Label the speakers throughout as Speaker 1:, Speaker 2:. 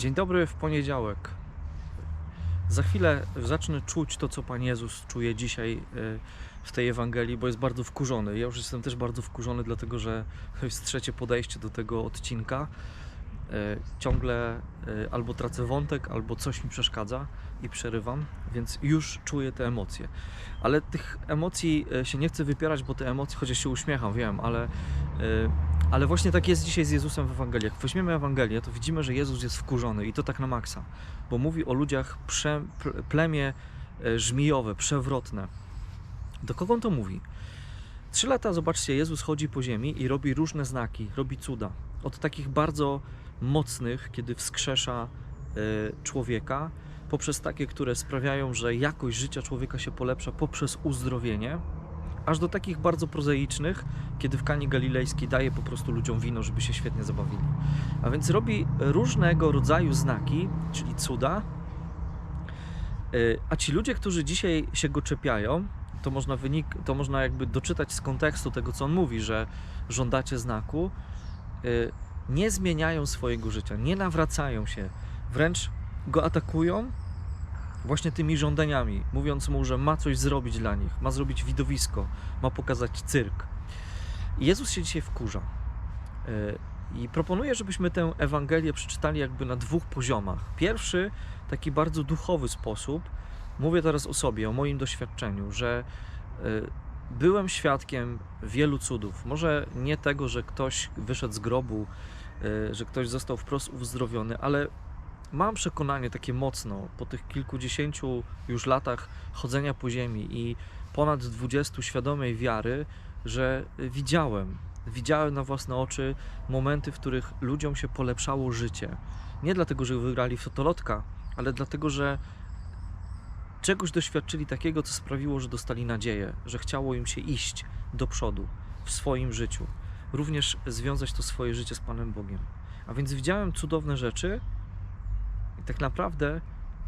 Speaker 1: Dzień dobry w poniedziałek. Za chwilę zacznę czuć to, co Pan Jezus czuje dzisiaj y, w tej Ewangelii, bo jest bardzo wkurzony. Ja już jestem też bardzo wkurzony, dlatego że to jest trzecie podejście do tego odcinka. Y, Ciągle y, albo tracę wątek, albo coś mi przeszkadza i przerywam, więc już czuję te emocje. Ale tych emocji się nie chcę wypierać, bo te emocje, chociaż się uśmiecham, wiem, ale, ale właśnie tak jest dzisiaj z Jezusem w Ewangelii. Jak weźmiemy Ewangelię, to widzimy, że Jezus jest wkurzony i to tak na maksa, bo mówi o ludziach prze, ple- plemię e, żmijowe, przewrotne. Do kogo on to mówi? Trzy lata, zobaczcie, Jezus chodzi po ziemi i robi różne znaki, robi cuda. Od takich bardzo mocnych, kiedy wskrzesza e, człowieka, poprzez takie, które sprawiają, że jakość życia człowieka się polepsza poprzez uzdrowienie, aż do takich bardzo prozaicznych, kiedy w Kani Galilejskiej daje po prostu ludziom wino, żeby się świetnie zabawili. A więc robi różnego rodzaju znaki, czyli cuda, Y, a ci ludzie, którzy dzisiaj się go czepiają, to można, wynik, to można jakby doczytać z kontekstu tego, co on mówi, że żądacie znaku, y, nie zmieniają swojego życia, nie nawracają się, wręcz go atakują właśnie tymi żądaniami, mówiąc mu, że ma coś zrobić dla nich, ma zrobić widowisko, ma pokazać cyrk. Jezus się dzisiaj wkurza. Y, I proponuję, żebyśmy tę Ewangelię przeczytali jakby na dwóch poziomach. Pierwszy, taki bardzo duchowy sposób. Mówię teraz o sobie, o moim doświadczeniu, że y, byłem świadkiem wielu cudów. Może nie tego, że ktoś wyszedł z grobu, y, że ktoś został wprost uzdrowiony, ale mam przekonanie takie mocno po tych kilkudziesięciu już latach chodzenia po ziemi i ponad 20 świadomej wiary, że widziałem, widziałem na własne oczy momenty, w których ludziom się polepszało życie. Nie dlatego, że wygrali w ale dlatego, że czegoś doświadczyli takiego, co sprawiło, że dostali nadzieję, że chciało im się iść do przodu w swoim życiu. Również związać to swoje życie z Panem Bogiem. A więc widziałem cudowne rzeczy i tak naprawdę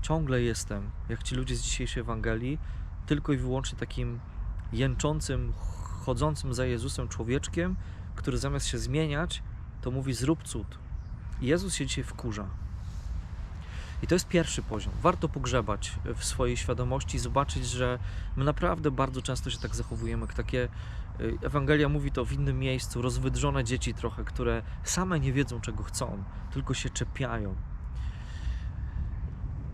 Speaker 1: ciągle jestem, jak ci ludzie z dzisiejszej Ewangelii, tylko i wyłącznie takim jęczącym, chodzącym za Jezusem człowieczkiem, który zamiast się zmieniać, to mówi zrób cud. I Jezus się dzisiaj wkurza. I to jest pierwszy poziom. Warto pogrzebać w swojej świadomości i zobaczyć, że my naprawdę bardzo często się tak zachowujemy, jak takie y, Ewangelia mówi to w innym miejscu, rozwydrzone dzieci trochę, które same nie wiedzą czego chcą, tylko się czepiają.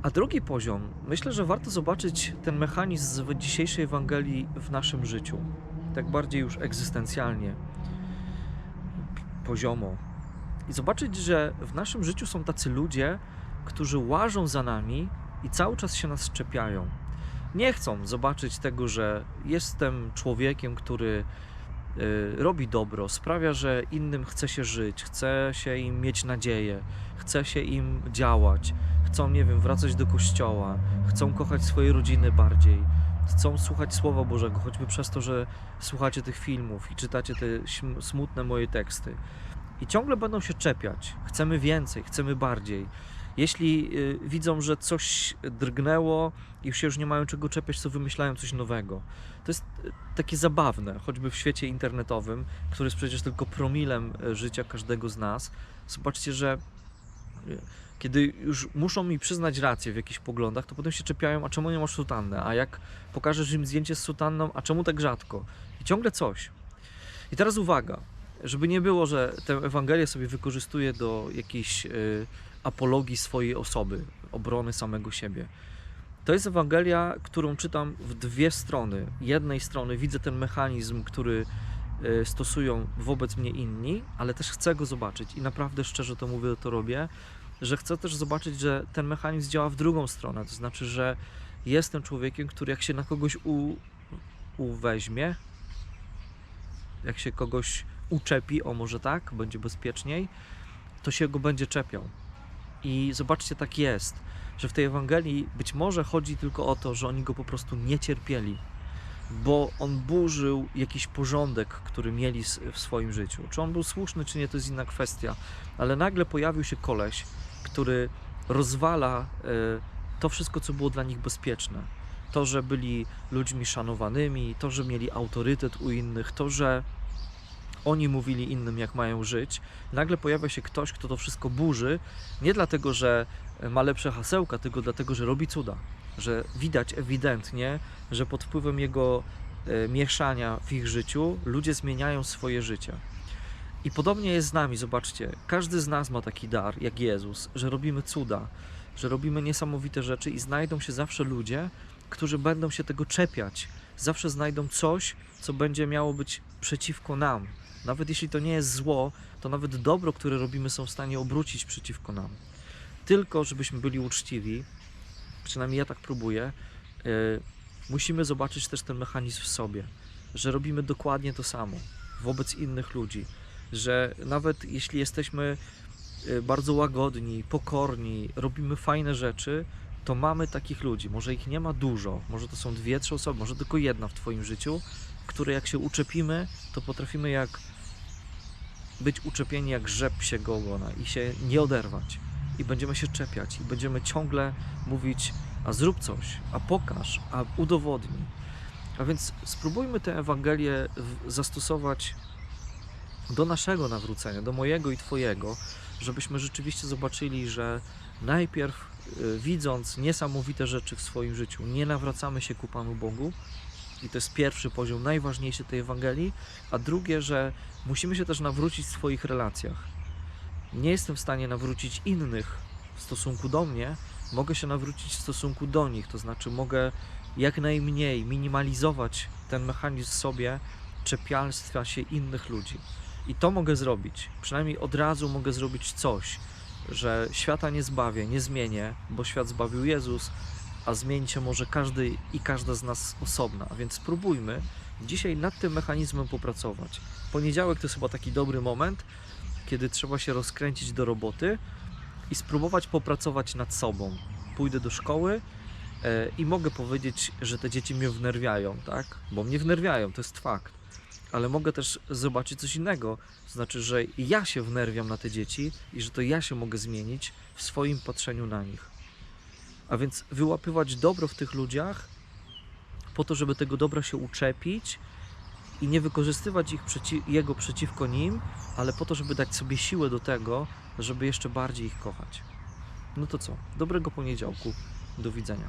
Speaker 1: A drugi poziom, myślę, że warto zobaczyć ten mechanizm z dzisiejszej Ewangelii w naszym życiu, tak bardziej już egzystencjalnie, poziomo. I zobaczyć, że w naszym życiu są tacy ludzie, którzy łażą za nami i cały czas się nas czepiają. Nie chcą zobaczyć tego, że jestem człowiekiem, który y, robi dobro, sprawia, że innym chce się żyć, chce się im mieć nadzieję, chce się im działać, chcą, nie wiem, wracać do kościoła, chcą kochać swoje rodziny bardziej, chcą słuchać Słowa Bożego, choćby przez to, że słuchacie tych filmów i czytacie te smutne moje teksty. I ciągle będą się czepiać. Chcemy więcej, chcemy bardziej. Jeśli y, widzą, że coś drgnęło i się już nie mają czego czepiać, to wymyślają coś nowego. To jest y, takie zabawne, choćby w świecie internetowym, który jest przecież tylko promilem y, życia każdego z nas. Zobaczcie, że kiedy już muszą mi przyznać rację w jakichś poglądach, to potem się czepiają, a czemu nie masz sutanny? A jak pokażesz im zdjęcie z sutanną, a czemu tak rzadko? I ciągle coś. I teraz uwaga, żeby nie było, że tę Ewangelię sobie wykorzystuję do jakiejś y, apologii swojej osoby, obrony samego siebie. To jest Ewangelia, którą czytam w dwie strony. Jednej strony widzę ten mechanizm, który y, stosują wobec mnie inni, ale też chcę go zobaczyć i naprawdę szczerze to mówię, to robię, że chcę też zobaczyć, że ten mechanizm działa w drugą stronę. To znaczy, że jestem człowiekiem, który jak się na kogoś u, uweźmie, jak się kogoś uczepi, o może tak, będzie bezpieczniej, to się go będzie czepiał. I zobaczcie, tak jest, że w tej Ewangelii być może chodzi tylko o to, że oni go po prostu nie cierpieli, bo on burzył jakiś porządek, który mieli w swoim życiu. Czy on był słuszny, czy nie, to jest inna kwestia, ale nagle pojawił się koleś, który rozwala e, to wszystko, co było dla nich bezpieczne. To, że byli ludźmi szanowanymi, to, że mieli autorytet u innych, to, że oni mówili innym, jak mają żyć. Nagle pojawia się ktoś, kto to wszystko burzy, nie dlatego, że ma lepsze hasełka, tylko dlatego, że robi cuda. Że widać ewidentnie, że pod wpływem jego e, mieszania w ich życiu ludzie zmieniają swoje życie. I podobnie jest z nami, zobaczcie, każdy z nas ma taki dar, jak Jezus, że robimy cuda, że robimy niesamowite rzeczy i znajdą się zawsze ludzie, którzy będą się tego czepiać. Zawsze znajdą coś, co będzie miało być przeciwko nam. Nawet jeśli to nie jest zło, to nawet dobro, które robimy, są w stanie obrócić przeciwko nam. Tylko, żebyśmy byli uczciwi, przynajmniej ja tak próbuję, yy, musimy zobaczyć też ten mechanizm w sobie, że robimy dokładnie to samo wobec innych ludzi, że nawet jeśli jesteśmy y, bardzo łagodni, pokorni, robimy fajne rzeczy, to mamy takich ludzi. Może ich nie ma dużo, może to są dwie, trzy osoby, może tylko jedna w Twoim życiu, które jak się uczepimy, to potrafimy jak być uczepieni jak rzep się ogona i się nie oderwać. I będziemy się czepiać i będziemy ciągle mówić, a zrób coś, a pokaż, a udowodnij. A więc spróbujmy tę Ewangelię zastosować do naszego nawrócenia, do mojego i Twojego, żebyśmy rzeczywiście zobaczyli, że najpierw y, widząc niesamowite rzeczy w swoim życiu, nie nawracamy się ku Panu Bogu. I to jest pierwszy poziom, najważniejszy tej Ewangelii. A drugie, że musimy się też nawrócić w swoich relacjach. Nie jestem w stanie nawrócić innych w stosunku do mnie, mogę się nawrócić w stosunku do nich. To znaczy, mogę jak najmniej minimalizować ten mechanizm sobie czepialstwa się innych ludzi. I to mogę zrobić. Przynajmniej od razu mogę zrobić coś, że świata nie zbawię, nie zmienię, bo świat zbawił Jezus, a zmienić się może każdy i każda z nas osobna. A więc spróbujmy dzisiaj nad tym mechanizmem popracować. Poniedziałek to jest chyba taki dobry moment, kiedy trzeba się rozkręcić do roboty i spróbować popracować nad sobą. Pójdę do szkoły e, i mogę powiedzieć, że te dzieci mnie wnerwiają, tak? Bo mnie wnerwiają, to jest fakt. Ale mogę też zobaczyć coś innego. Znaczy, że ja się wnerwiam na te dzieci i że to ja się mogę zmienić w swoim patrzeniu na nich. A więc wyłapywać dobro w tych ludziach po to, żeby tego dobra się uczepić i nie wykorzystywać ich przeci- jego przeciwko nim, ale po to, żeby dać sobie siłę do tego, żeby jeszcze bardziej ich kochać. No to co? Dobrego poniedziałku. Do widzenia.